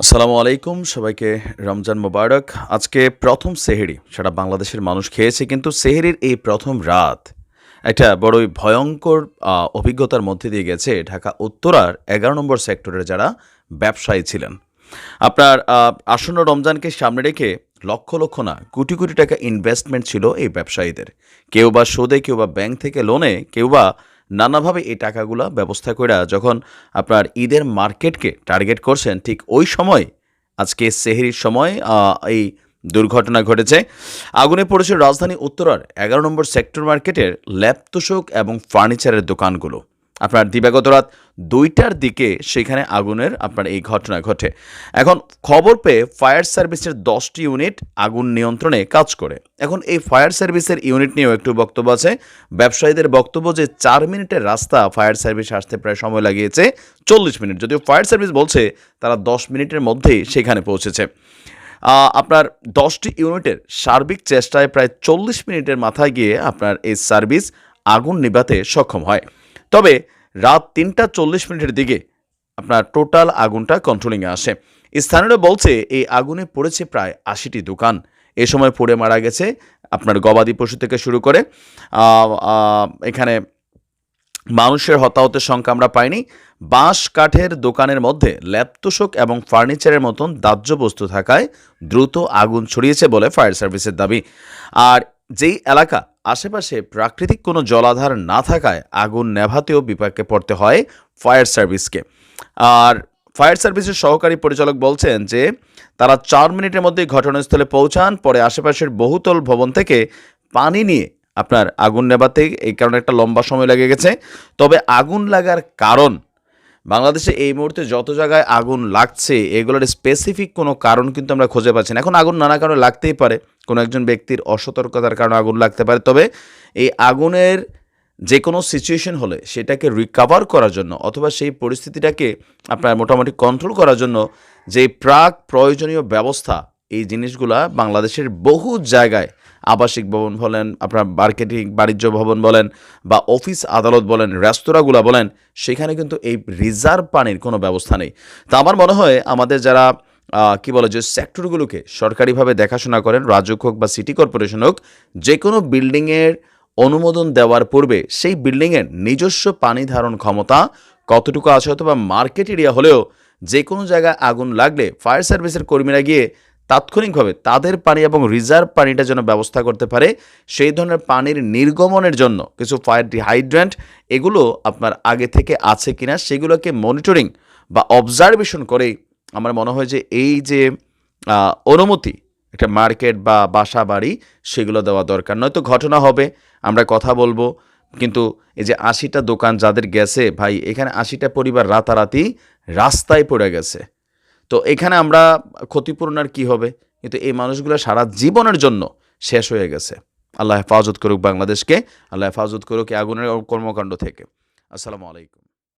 আসসালামু আলাইকুম, সবাইকে রমজান মোবারক। আজকে প্রথম সেহেরি, সেটা বাংলাদেশের মানুষ খেয়েছে, কিন্তু সেহেরির এই প্রথম রাত একটা বড়ই ভয়ঙ্কর অভিজ্ঞতার মধ্যে দিয়ে গেছে। ঢাকা উত্তরার এগারো নম্বর সেক্টরের যারা ব্যবসায়ী ছিলেন। আপনার আসন্ন রমজানকে সামনে রেখে লক্ষ লক্ষ না, কোটি কোটি টাকা ইনভেস্টমেন্ট ছিল এই ব্যবসায়ীদের। কেউ বা সুদে, কেউ বা ব্যাংক থেকে লোনে কেউ বা নানাভাবে এই টাকাগুলো ব্যবস্থা করে যখন আপনার ঈদের মার্কেটকে টার্গেট করছেন, ঠিক ওই সময়, আজকে সেহেরির সময় এই দুর্ঘটনা ঘটেছে। আগুনে পড়েছে রাজধানী উত্তরার এগারো নম্বর সেক্টর মার্কেটের ল্যাপ তোষক এবং ফার্নিচারের দোকানগুলো। আপনার দিবাগত রাত দুইটার দিকে সেখানে আগুনের আপনার এই ঘটনা ঘটে। এখন খবর পেয়ে ফায়ার সার্ভিসের দশটি ইউনিট আগুন নিয়ন্ত্রণে কাজ করে। এখন এই ফায়ার সার্ভিসের ইউনিট নিয়েও একটু বক্তব্য আছে। ব্যবসায়ীদের বক্তব্য যে চার মিনিটের রাস্তা ফায়ার সার্ভিস আসতে প্রায় সময় লাগিয়েছে, চল্লিশ মিনিট। যদিও ফায়ার সার্ভিস বলছে তারা দশ মিনিটের মধ্যেই সেখানে পৌঁছেছে। আপনার দশটি ইউনিটের সার্বিক চেষ্টায় প্রায় চল্লিশ মিনিটের মাথায় গিয়ে আপনার এই সার্ভিস আগুন নিভাতে সক্ষম হয়। তবে রাত তিনটা চল্লিশ মিনিটের দিকে আপনার টোটাল আগুনটা কন্ট্রোলিংয়ে আসে। স্থানীয়রা বলছে, এই আগুনে পড়েছে প্রায় আশিটি দোকান। এ সময় পড়ে মারা গেছে আপনার গবাদি পশু থেকে শুরু করে। এখানে মানুষের হতাহতের সংখ্যা আমরা পাইনি। বাঁশ কাঠের দোকানের মধ্যে ল্যাপতোষক এবং ফার্নিচারের মতন দাহ্য বস্তু থাকায় দ্রুত আগুন ছড়িয়েছে বলে ফায়ার সার্ভিসের দাবি। আর যেই এলাকা আশেপাশে প্রাকৃতিক কোনো জলাধার না থাকায় আগুন নেভাতেও বিপাকে পড়তে হয় ফায়ার সার্ভিসকে। আর ফায়ার সার্ভিসের সহকারী পরিচালক বলছেন যে, তারা চার মিনিটের মধ্যে ঘটনাস্থলে পৌঁছান, পরে আশেপাশের বহুতল ভবন থেকে পানি নিয়ে আপনার আগুন নেভাতে এই কারণে একটা লম্বা সময় লেগে গেছে। তবে আগুন লাগার কারণ বাংলাদেশে এই মুহূর্তে যত জায়গায় আগুন লাগছে, এগুলোর স্পেসিফিক কোনো কারণ কিন্তু আমরা খুঁজে পাচ্ছি না। এখন আগুন নানা কারণে লাগতেই পারে। কোনো একজন ব্যক্তির অসতর্কতার কারণে আগুন লাগতে পারে। তবে এই আগুনের যে কোনো সিচুয়েশন হলে সেটাকে রিকাভার করার জন্য অথবা সেই পরিস্থিতিটাকে আপনার মোটামুটি কন্ট্রোল করার জন্য যে প্রাক প্রয়োজনীয় ব্যবস্থা এই জিনিসগুলা বাংলাদেশের বহু জায়গায় আবাসিক ভবন বলেন, আপনার মার্কেটিং, বাণিজ্য ভবন বলেন বা অফিস আদালত বলেন, রেস্তোরাঁগুলো বলেন, সেখানে কিন্তু এই রিজার্ভ পানির কোনো ব্যবস্থা নেই। তা আমার মনে হয় আমাদের যারা কি বলে যে সেক্টরগুলোকে সরকারিভাবে দেখাশোনা করেন রাজুক হোক বা সিটি কর্পোরেশন হোক যে কোনো বিল্ডিংয়ের অনুমোদন দেওয়ার পূর্বে সেই বিল্ডিংয়ের নিজস্ব পানি ধারণ ক্ষমতা কতটুকু আছে অথবা মার্কেট এরিয়া হলেও যে কোনো জায়গায় আগুন লাগলে ফায়ার সার্ভিসের কর্মীরা গিয়ে তাৎক্ষণিকভাবে তাদের পানি এবং রিজার্ভ পানিটা যেন ব্যবস্থা করতে পারে, সেই ধরনের পানির নির্গমনের জন্য কিছু ফায়ার ডিহাইড্রেন্ট এগুলো আপনার আগে থেকে আছে কিনা সেগুলোকে মনিটরিং বা অবজারভেশন করেই আমার মনে হয় যে এই যে অনুমতি, একটা মার্কেট বা বাসা বাড়ি সেগুলো দেওয়া দরকার। নয়তো ঘটনা হবে, আমরা কথা বলব, কিন্তু এই যে আশিটা দোকান যাদের গেছে, ভাই, এখানে আশিটা পরিবার রাতারাতি রাস্তায় পড়ে গেছে। তো এখানে আমরা ক্ষতিপূরণ আর কী হবে? কিন্তু এই মানুষগুলো সারা জীবনের জন্য শেষ হয়ে গেছে। আল্লাহ হেফাজত করুক বাংলাদেশকে, আল্লাহ হেফাজত করুক আগুনের কর্মকাণ্ড থেকে। আসসালামু আলাইকুম।